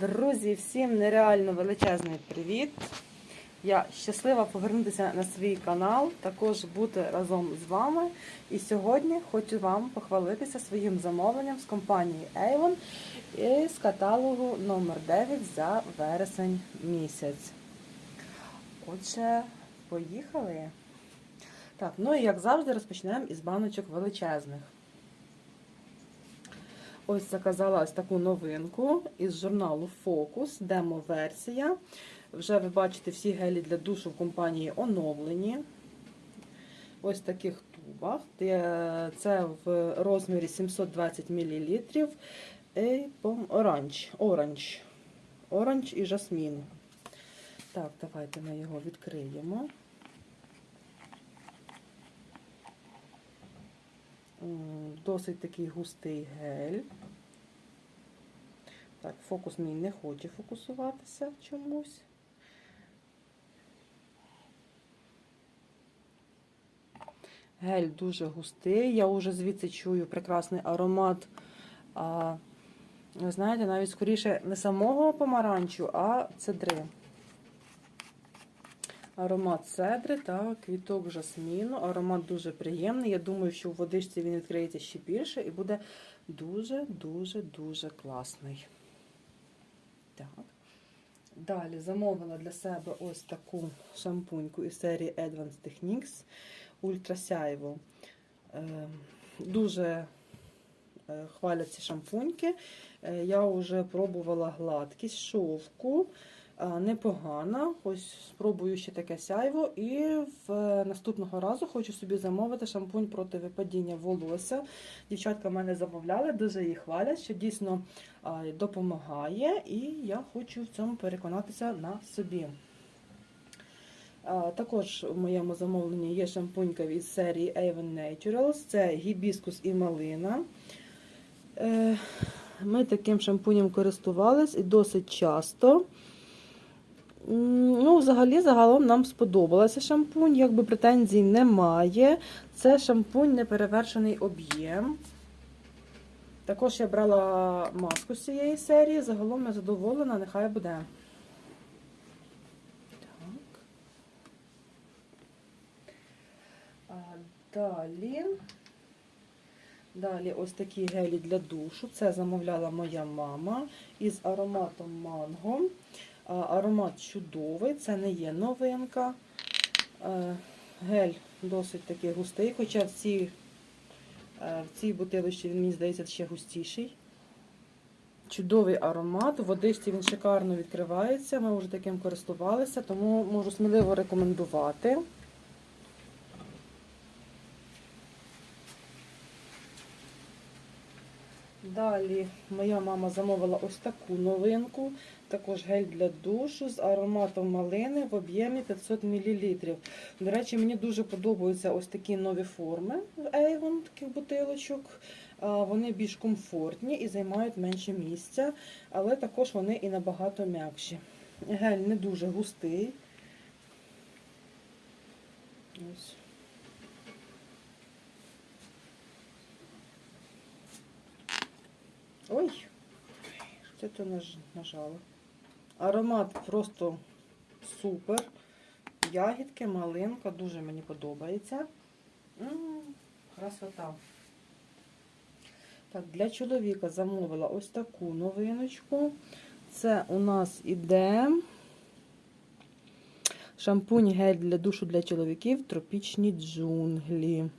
Друзі, всім нереально величезний привіт! Я щаслива повернутися на свій канал, також бути разом з вами. І сьогодні хочу вам похвалитися своїм замовленням з компанії Avon і з каталогу номер 9 за вересень місяць. Отже, поїхали. Так, ну і як завжди, розпочнемо із баночок величезних. Ось заказала ось таку новинку із журналу Focus, демо-версія. Вже ви бачите всі гелі для душу в компанії оновлені. Ось таких тубах. Це в розмірі 720 мл. Оранж. Оранж. Оранж і жасмін. Так, давайте ми його відкриємо. Досить такий густий гель. Так, фокус мій не хоче фокусуватися чомусь. Гель дуже густий. Я вже звідси чую прекрасний аромат. А, Ви знаєте, навіть скоріше не самого помаранчу, а цедри. Аромат цедри та квіток жасміну. Аромат дуже приємний. Я думаю, що у водичці він відкриється ще більше і буде дуже-дуже-дуже класний. Так. Далі замовила для себе ось таку шампуньку із серії Advanced Techniques Ultra Сяйво. Дуже е, хвалять ці шампуньки. Е, Я вже пробувала гладкість шовку непогана. Ось спробую ще таке сяйво. І в наступного разу хочу собі замовити шампунь проти випадіння волосся. Дівчатка мене замовляли, дуже її хвалять, що дійсно допомагає, і я хочу в цьому переконатися на собі. Також у моєму замовленні є шампунька від серії Avon Naturals, це гібіскус і малина. Е, ми таким шампунем користувались і досить часто. Ну, Взагалі, загалом нам сподобалося шампунь, якби претензій немає. Це шампунь неперевершений об'єм. Також я брала маску з цієї серії, загалом я задоволена, нехай буде. Так. А Далі. Далі ось такі гелі для душу. Це замовляла моя мама із ароматом манго. Аромат чудовий, це не є новинка. Гель досить такий густий, хоча в цій, в цій бутилочці він, мені здається, ще густіший. Чудовий аромат, в водичці він шикарно відкривається, ми вже таким користувалися, тому можу сміливо рекомендувати. Далі моя мама замовила ось таку новинку, також гель для душу з ароматом малини в об'ємі 500 мл. До речі, мені дуже подобаються ось такі нові форми в Avon, таких бутилочок. Вони більш комфортні і займають менше місця, але також вони і набагато м'якші. Гель не дуже густий. Ось. Ой, це нажала? Аромат просто супер. Ягідки, малинка, дуже мені подобається. М -м, красота. Так, для чоловіка замовила ось таку новиночку. Це у нас іде шампунь гель для душу для чоловіків тропічні джунглі.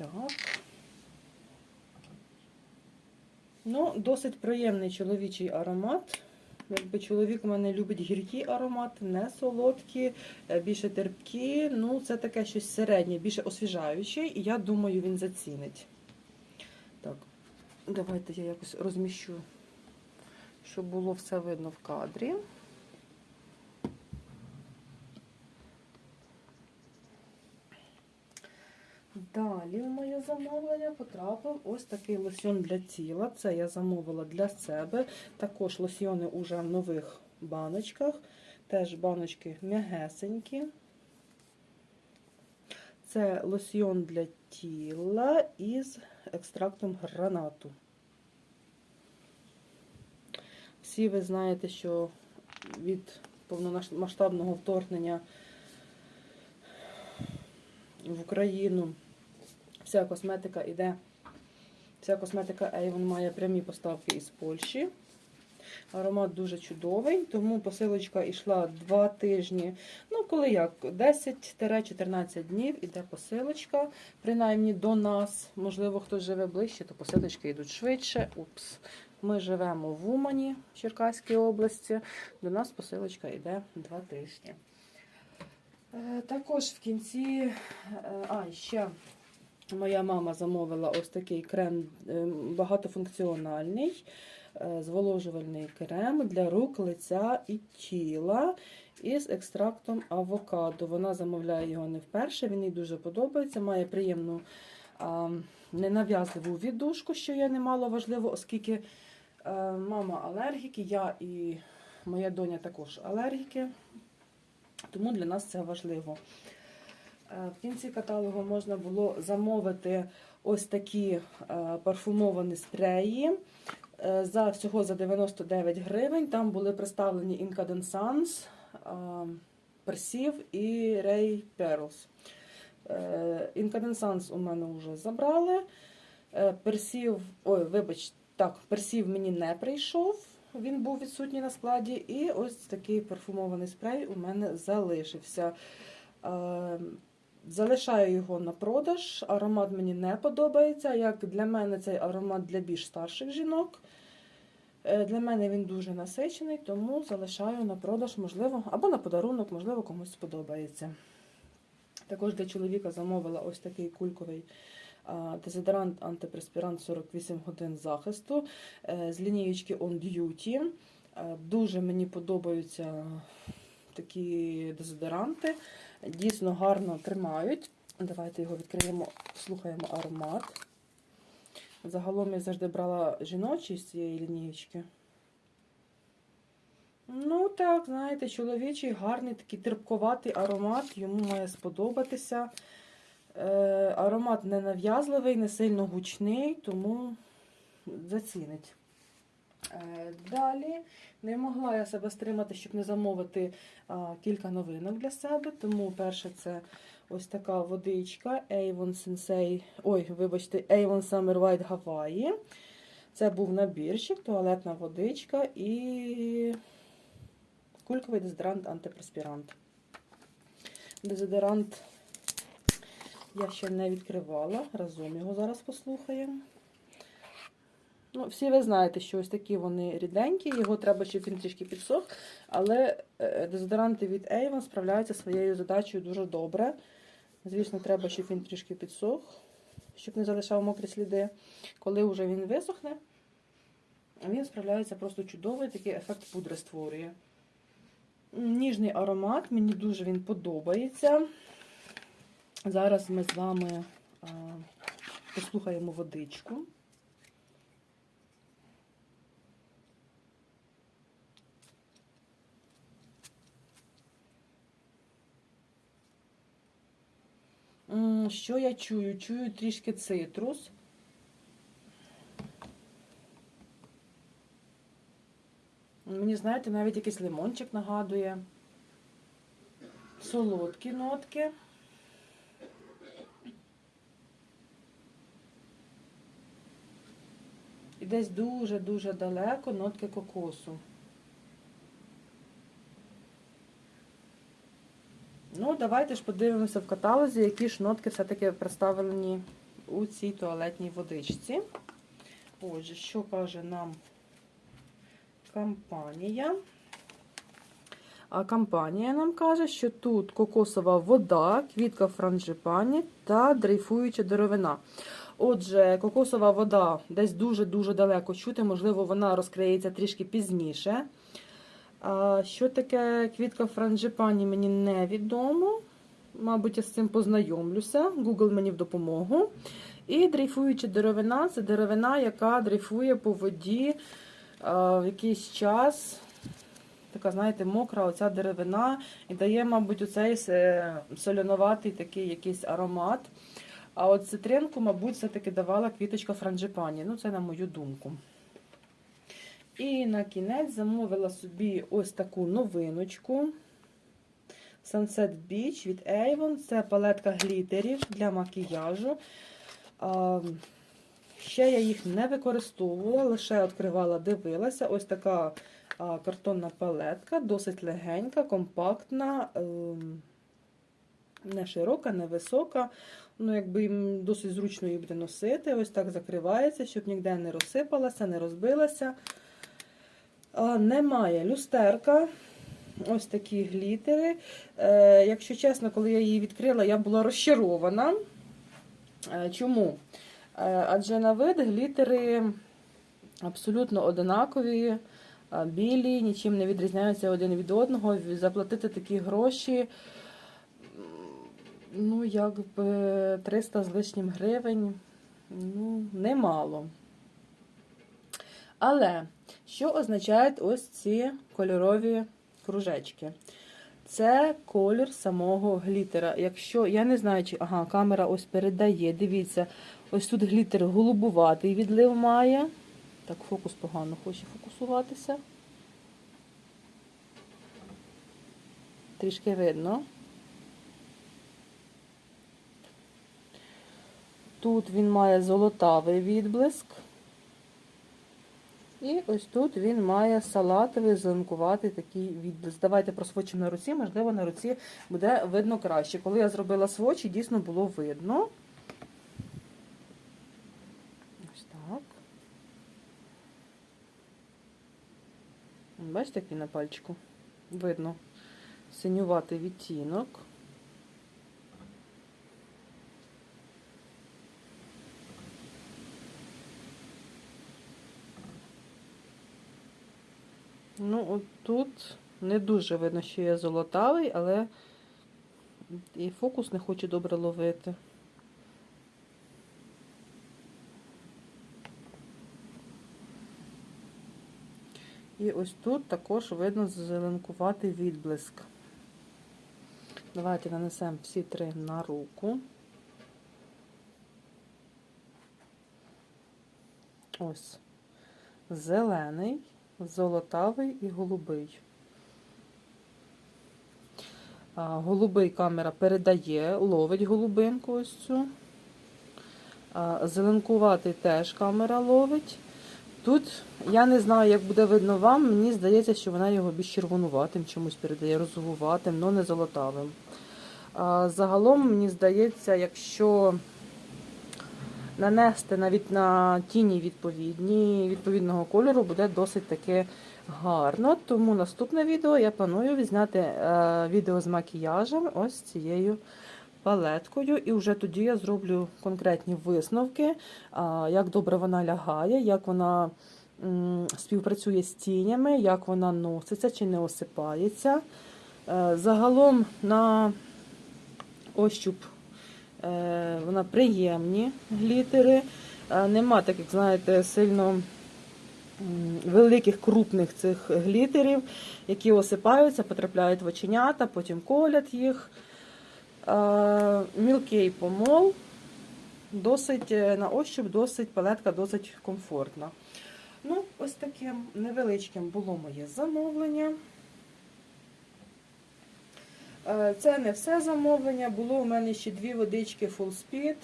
Так. Ну, досить приємний чоловічий аромат. Якби чоловік у мене любить гіркі аромати, не солодкі, е, більше терпкі. Ну, це таке щось середнє, більше освіжаюче, і я думаю, він зацінить. Так, давайте я якось розміщу, щоб було все видно в кадрі. Далі в моє замовлення потрапив ось такий лосьон для тіла. Це я замовила для себе. Також лосьйони уже в нових баночках. Теж баночки м'ягесенькі. Це лосьйон для тіла із екстрактом гранату. Всі ви знаєте, що від повномасштабного вторгнення в Україну вся косметика іде. Вся косметика Avon має прямі поставки із Польщі. Аромат дуже чудовий, тому посилочка йшла 2 тижні. Ну, коли як, 10-14 днів іде посилочка, принаймні до нас. Можливо, хтось живе ближче, то посилочки йдуть швидше. Упс. Ми живемо в Умані, в Черкаській області. До нас посилочка йде 2 тижні. Е, Також в кінці, е, а ще моя мама замовила ось такий крем е, багатофункціональний е, зволожувальний крем для рук, лиця і тіла із екстрактом авокадо. Вона замовляє його не вперше, він їй дуже подобається, має приємну ненав'язливу віддушку, що є немало важливо, оскільки е, мама алергіки, я і моя доня також алергіки, тому для нас це важливо. Е, В кінці каталогу можна було замовити ось такі е, парфумовані спреї е, за всього за 99 гривень. Там були представлені Incandescence, Persiv і Ray Pearls. Incandescence у мене вже забрали. Персів, ой, вибач, так, персів мені не прийшов, він був відсутній на складі. І ось такий парфумований спрей у мене залишився. Залишаю його на продаж. Аромат мені не подобається. Як для мене цей аромат для більш старших жінок. Е, Для мене він дуже насичений, тому залишаю на продаж, можливо, або на подарунок, можливо, комусь сподобається. Також для чоловіка замовила ось такий кульковий дезодорант антипреспірант 48 годин захисту е, з лінієчки On Duty. Е, Дуже мені подобаються такі дезодоранти. Дійсно гарно тримають. Давайте його відкриємо, слухаємо аромат. Загалом я завжди брала жіночий з цієї лінієчки. Ну, так, знаєте, чоловічий, гарний, такий терпковатий аромат, йому має сподобатися. Е, аромат не нав'язливий, не сильно гучний, тому зацінить. Е, Далі не могла я себе стримати, щоб не замовити а, кілька новинок для себе. Тому перше це ось така водичка Avon Sensei, ой, вибачте, Avon Summer White Hawaii. Це був набірчик, туалетна водичка і кульковий дезодорант антипреспірант. Дезодорант я ще не відкривала, разом його зараз послухаємо. Ну, всі ви знаєте, що ось такі вони ріденькі, його треба, щоб він трішки підсох, але е, дезодоранти від Avon справляються своєю задачею дуже добре. Звісно, треба, щоб він трішки підсох, щоб не залишав мокрі сліди. Коли вже він висохне, він справляється просто чудово, і такий ефект пудри створює. Ніжний аромат, мені дуже він подобається. Зараз ми з вами а, послухаємо водичку. Що я чую? Чую трішки цитрус. Мені, знаєте, навіть якийсь лимончик нагадує. Солодкі нотки. І десь дуже-дуже далеко нотки кокосу. Ну, давайте ж подивимося в каталозі, які ж нотки все-таки представлені у цій туалетній водичці. Отже, що каже нам компанія? А компанія нам каже, що тут кокосова вода, квітка франджипані та дрейфуюча деревина. Отже, кокосова вода десь дуже-дуже далеко чути, можливо, вона розкриється трішки пізніше. Що таке квітка франджипані, мені невідомо. Мабуть, я з цим познайомлюся. Google мені в допомогу. І дрейфуюча деревина це деревина, яка дрейфує по воді в якийсь час. Така, знаєте, мокра оця деревина і дає, мабуть, оцей соляноватий такий якийсь аромат. А от цитринку, мабуть, все-таки давала квіточка франджипані. Ну, це на мою думку. І на кінець замовила собі ось таку новиночку. Sunset Beach від Avon. Це палетка глітерів для макіяжу. Ще я їх не використовувала, лише відкривала, дивилася. Ось така картонна палетка, досить легенька, компактна, ем, не широка, не висока. Ну, якби досить зручно її буде носити. Ось так закривається, щоб ніде не розсипалася, не розбилася. Немає люстерка. Ось такі глітери. Е, якщо чесно, коли я її відкрила, я була розчарована. Е, чому? Е, адже на вид глітери абсолютно одинакові, білі, нічим не відрізняються один від одного. Заплатити такі гроші, ну, якби 300 з лишнім гривень, ну, немало. Але що означають ось ці кольорові кружечки? Це колір самого глітера. Якщо я не знаю, чи ага, камера ось передає. Дивіться, ось тут глітер голубуватий відлив має. Так, фокус погано хоче фокусуватися. Трішки видно. Тут він має золотавий відблиск. І ось тут він має салатовий, зеленкуватий такий відблиск. Давайте просвочимо на руці, можливо, на руці буде видно краще. Коли я зробила свочі, дійсно було видно. Ось так. Бачите, який на пальчику? Видно синюватий відтінок. Ну, от тут не дуже видно, що є золотавий, але і фокус не хоче добре ловити. І ось тут також видно зеленкуватий відблиск. Давайте нанесемо всі три на руку. Ось зелений золотавий і голубий. Голубий камера передає, ловить голубинку ось цю. Зеленкуватий теж камера ловить. Тут я не знаю, як буде видно вам, мені здається, що вона його більш червонуватим чомусь передає, розовуватим, але не золотавим. Загалом, мені здається, якщо нанести навіть на тіні відповідні, відповідного кольору буде досить таки гарно. Тому наступне відео я планую відзняти е, відео з макіяжем ось цією палеткою. І вже тоді я зроблю конкретні висновки, е, як добре вона лягає, як вона співпрацює з тінями, як вона носиться чи не осипається. Е, загалом на ощуп Вона приємні глітери. Е, Нема таких, знаєте, сильно великих крупних цих глітерів, які осипаються, потрапляють в оченята, потім колять їх. Е, Мілкий помол. Досить е, на ощуп, досить палетка досить комфортна. Ну, ось таким невеличким було моє замовлення. Е, Це не все замовлення. Було у мене ще дві водички Full Speed,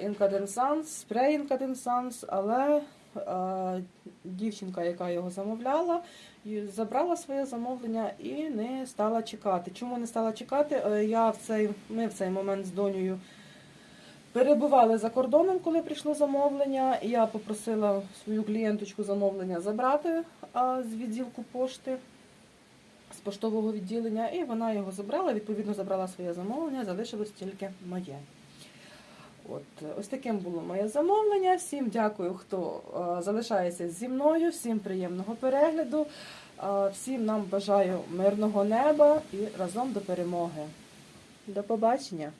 інкаденсанс, спрей інкаденсанс, але е, дівчинка, яка його замовляла, забрала своє замовлення і не стала чекати. Чому не стала чекати? Е, Я в цей, ми в цей момент з донею перебували за кордоном, коли прийшло замовлення. Я попросила свою клієнточку замовлення забрати з відділку пошти з поштового відділення, і вона його забрала, відповідно, забрала своє замовлення, залишилось тільки моє. От, Ось таким було моє замовлення. Всім дякую, хто е, залишається зі мною, всім приємного перегляду, е, всім нам бажаю мирного неба і разом до перемоги. До побачення!